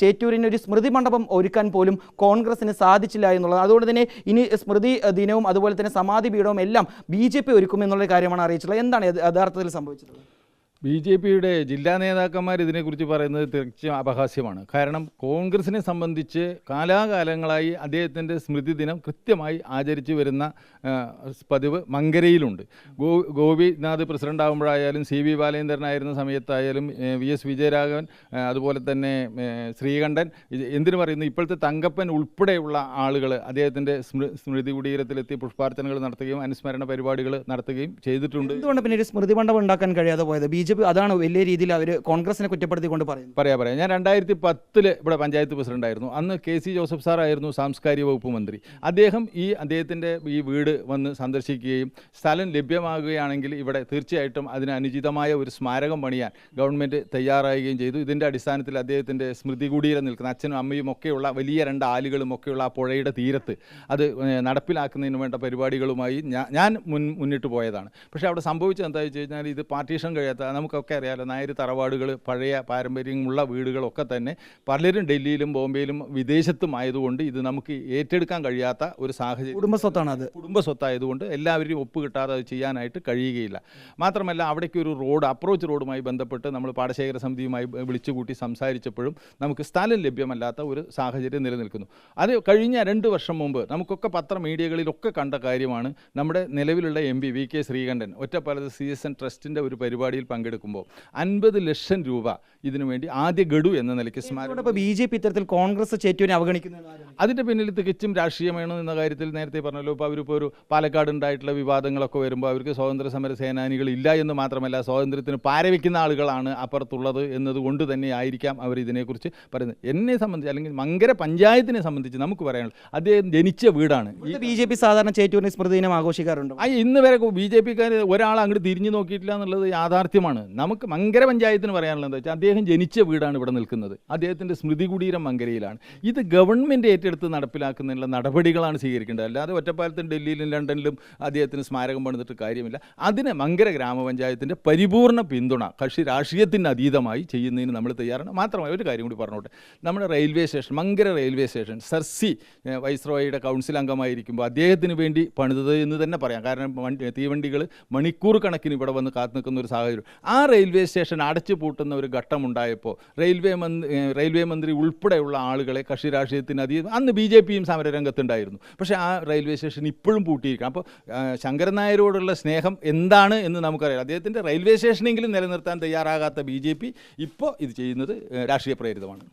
ചേറ്റൂരിന് ഒരു സ്മൃതി മണ്ഡപം ഒരുക്കാൻ പോലും കോൺഗ്രസിന് സാധിച്ചില്ല എന്നുള്ളത്. അതുകൊണ്ട് തന്നെ ഇനി സ്മൃതി ദിനവും അതുപോലെ തന്നെ സമാധി പീഠവും എല്ലാം ബി ജെ പി ഒരുക്കും എന്നുള്ള കാര്യമാണ് അറിയിച്ചിട്ടുള്ളത്. എന്താണ് യഥാർത്ഥത്തിൽ സംഭവിച്ചിട്ടുള്ളത്? ബി ജെ പിയുടെ ജില്ലാ നേതാക്കന്മാർ ഇതിനെക്കുറിച്ച് പറയുന്നത് തികച്ചും അപഹാസ്യമാണ്. കാരണം കോൺഗ്രസിനെ സംബന്ധിച്ച് കാലാകാലങ്ങളായി അദ്ദേഹത്തിന്റെ സ്മൃതി ദിനം കൃത്യമായി ആചരിച്ചു വരുന്ന പതിവ് മങ്കരയിലുണ്ട്. ഗോ ഗോപിനാഥ് പ്രസിഡന്റ് ആകുമ്പോഴായാലും സി വി ബാലേന്ദ്രനായിരുന്ന സമയത്തായാലും വി എസ് വിജയരാഘവൻ അതുപോലെ തന്നെ ശ്രീകണ്ഠൻ എന്തിനു പറയുന്നു? ഇപ്പോഴത്തെ തങ്കപ്പൻ ഉൾപ്പെടെയുള്ള ആളുകൾ അദ്ദേഹത്തിന്റെ സ്മൃ സ്മൃതി കുടീരത്തിലെത്തി പുഷ്പാർച്ചനകൾ നടത്തുകയും അനുസ്മരണ പരിപാടികൾ നടത്തുകയും ചെയ്തിട്ടുണ്ട്. എന്തുകൊണ്ട് പിന്നെ ഒരു സ്മൃതി മണ്ഡപം ഉണ്ടാക്കാൻ കഴിയാതെ പോയത്? ബി പി അതാണ് വലിയ രീതിയിൽ അവർ കോൺഗ്രസിനെ കുറ്റപ്പെടുത്തിക്കൊണ്ട് പറയുന്നത്. പറയാം പറയാം. ഞാൻ രണ്ടായിരത്തി പത്തിൽ ഇവിടെ പഞ്ചായത്ത് പ്രസിഡന്റായിരുന്നു. അന്ന് കെ സി ജോസഫ് സാറായിരുന്നു സാംസ്കാരിക വകുപ്പ് മന്ത്രി. അദ്ദേഹം ഈ അദ്ദേഹത്തിന്റെ ഈ വീട് വന്ന് സന്ദർശിക്കുകയും സ്ഥലം ലഭ്യമാകുകയാണെങ്കിൽ ഇവിടെ തീർച്ചയായിട്ടും അതിന് അനുചിതമായ ഒരു സ്മാരകം പണിയാൻ ഗവൺമെന്റ് തയ്യാറാകുകയും ചെയ്തു. ഇതിന്റെ അടിസ്ഥാനത്തിൽ അദ്ദേഹത്തിന്റെ സ്മൃതി കുടീരം നിൽക്കുന്ന അച്ഛനും അമ്മയും ഒക്കെയുള്ള വലിയ രണ്ട് ആലുകളും ഒക്കെയുള്ള ആ പുഴയുടെ തീരത്ത് അത് നടപ്പിലാക്കുന്നതിന് വേണ്ട പരിപാടികളുമായി ഞാൻ മുൻ മുന്നിട്ട് പോയതാണ്. പക്ഷേ അവിടെ സംഭവിച്ചത് എന്താ വെച്ച് കഴിഞ്ഞാൽ ഇത് പാർട്ടീഷൻ കഴിയാത്ത നമുക്കൊക്കെ അറിയാലോ നായർ തറവാടുകൾ പഴയ പാരമ്പര്യമുള്ള വീടുകളൊക്കെ തന്നെ പലരും ഡൽഹിയിലും ബോംബെയിലും വിദേശത്തും ആയതുകൊണ്ട് ഇത് നമുക്ക് ഏറ്റെടുക്കാൻ കഴിയാത്ത ഒരു സാഹചര്യം. കുടുംബസ്വത്താണ് അത്. കുടുംബസ്വത്തായതുകൊണ്ട് എല്ലാവരും ഒപ്പ് കിട്ടാതെ അത് ചെയ്യാനായിട്ട് കഴിയുകയില്ല. മാത്രമല്ല അവിടേക്ക് ഒരു റോഡ് അപ്രോച്ച് റോഡുമായി ബന്ധപ്പെട്ട് നമ്മൾ പാടശേഖര സമിതിയുമായി വിളിച്ചുകൂട്ടി സംസാരിച്ചപ്പോഴും നമുക്ക് സ്ഥലം ലഭ്യമല്ലാത്ത ഒരു സാഹചര്യം നിലനിൽക്കുന്നു. അത് കഴിഞ്ഞ രണ്ട് വർഷം മുമ്പ് നമുക്കൊക്കെ പത്ര മീഡിയകളിലൊക്കെ കണ്ട കാര്യമാണ് നമ്മുടെ നിലവിലുള്ള M P V K Sreekantan. ഒറ്റപ്പാലത്ത് സി എസ് എൻ ട്രസ്റ്റിന്റെ ഒരു പരിപാടിയിൽ പങ്കെടുക്കുമ്പോൾ അൻപത് ലക്ഷം രൂപ ഇതിനു വേണ്ടി ആദ്യ ഗഡു എന്ന നിലയ്ക്ക് സ്മാരകം ബി ജെ പി ഇത്തരത്തിൽ കോൺഗ്രസ് ചേറ്റുവിനെ അവഗണിക്കുന്നത് ആരാണ്? അതിന്റെ പിന്നിൽ തികച്ചും രാഷ്ട്രീയമാണ് എന്ന കാര്യത്തിൽ നേരത്തെ പറഞ്ഞല്ലോ. ഇപ്പോൾ അവരിപ്പോൾ ഒരു പാലക്കാട് ഉണ്ടായിട്ടുള്ള വിവാദങ്ങളൊക്കെ വരുമ്പോൾ അവർക്ക് സ്വാതന്ത്ര്യ സമര സേനാനികൾ ഇല്ല എന്ന് മാത്രമല്ല സ്വാതന്ത്ര്യത്തിന് പാരവിക്കുന്ന ആളുകളാണ് അപ്പുറത്തുള്ളത് എന്നതുകൊണ്ട് തന്നെ ആയിരിക്കാം അവർ ഇതിനെക്കുറിച്ച് പറയുന്നത്. എന്നെ സംബന്ധിച്ച് അല്ലെങ്കിൽ മങ്കര പഞ്ചായത്തിനെ സംബന്ധിച്ച് നമുക്ക് പറയാനുള്ളത് അദ്ദേഹം ജനിച്ച വീടാണ്. ബി ജെ പി സാധാരണ ചേറ്റുവിനെ സ്മൃതി ദിനം ആഘോഷിക്കാറുണ്ട്? ആ ഇന്ന് വരെ ബി ജെ പിക്കാർ ഒരാൾ അങ്ങോട്ട് തിരിഞ്ഞു നോക്കിയിട്ടില്ല എന്നുള്ളത് യാഥാർത്ഥ്യമാണ്. നമുക്ക് മങ്കര പഞ്ചായത്തിന് പറയാനുള്ളത് എന്താ വെച്ചാൽ അദ്ദേഹം ജനിച്ച വീടാണ് ഇവിടെ നിൽക്കുന്നത്. അദ്ദേഹത്തിന്റെ സ്മൃതി കുടീരം മങ്കരയിലാണ്. ഇത് ഗവൺമെന്റ് ഏറ്റെടുത്ത് നടപ്പിലാക്കുന്നതിനുള്ള നടപടികളാണ് സ്വീകരിക്കേണ്ടത്. അല്ലാതെ ഒറ്റപ്പാലത്തും ഡൽഹിയിലും ലണ്ടനിലും അദ്ദേഹത്തിന് സ്മാരകം പണിതിട്ട് കാര്യമില്ല. അതിന് മങ്കര ഗ്രാമപഞ്ചായത്തിന്റെ പരിപൂർണ പിന്തുണ കക്ഷി രാഷ്ട്രീയത്തിന് അതീതമായി ചെയ്യുന്നതിന് നമ്മൾ തയ്യാറാണ്. മാത്രമല്ല ഒരു കാര്യം കൂടി പറഞ്ഞോട്ടെ. നമ്മുടെ railway station Mankara railway station sir C വൈസ്രോയുടെ council അംഗമായിരിക്കുമ്പോൾ അദ്ദേഹത്തിന് വേണ്ടി പണിതത് എന്ന് തന്നെ പറയാം. കാരണം തീവണ്ടികൾ മണിക്കൂർ കണക്കിന് ഇവിടെ വന്ന് കാത്തു നിൽക്കുന്ന ഒരു സാഹചര്യം. ആ റെയിൽവേ സ്റ്റേഷൻ അടച്ചു പൂട്ടുന്ന ഒരു ഘട്ടമുണ്ടായപ്പോൾ റെയിൽവേ മന്ത്രി റെയിൽവേ മന്ത്രി ഉൾപ്പെടെയുള്ള ആളുകളെ കക്ഷി രാഷ്ട്രീയത്തിന് അതീതം അന്ന് ബി ജെ പിയും സമരരംഗത്തുണ്ടായിരുന്നു. പക്ഷേ ആ റെയിൽവേ സ്റ്റേഷൻ ഇപ്പോഴും പൂട്ടിയിരിക്കണം അപ്പോൾ ശങ്കരൻ നായരോടുള്ള സ്നേഹം എന്താണ് എന്ന് നമുക്കറിയാം. അദ്ദേഹത്തിന്റെ റെയിൽവേ സ്റ്റേഷനെങ്കിലും നിലനിർത്താൻ തയ്യാറാകാത്ത ബി ജെ പി ഇപ്പോൾ ഇത് ചെയ്യുന്നത് രാഷ്ട്രീയ പ്രേരിതമാണ്.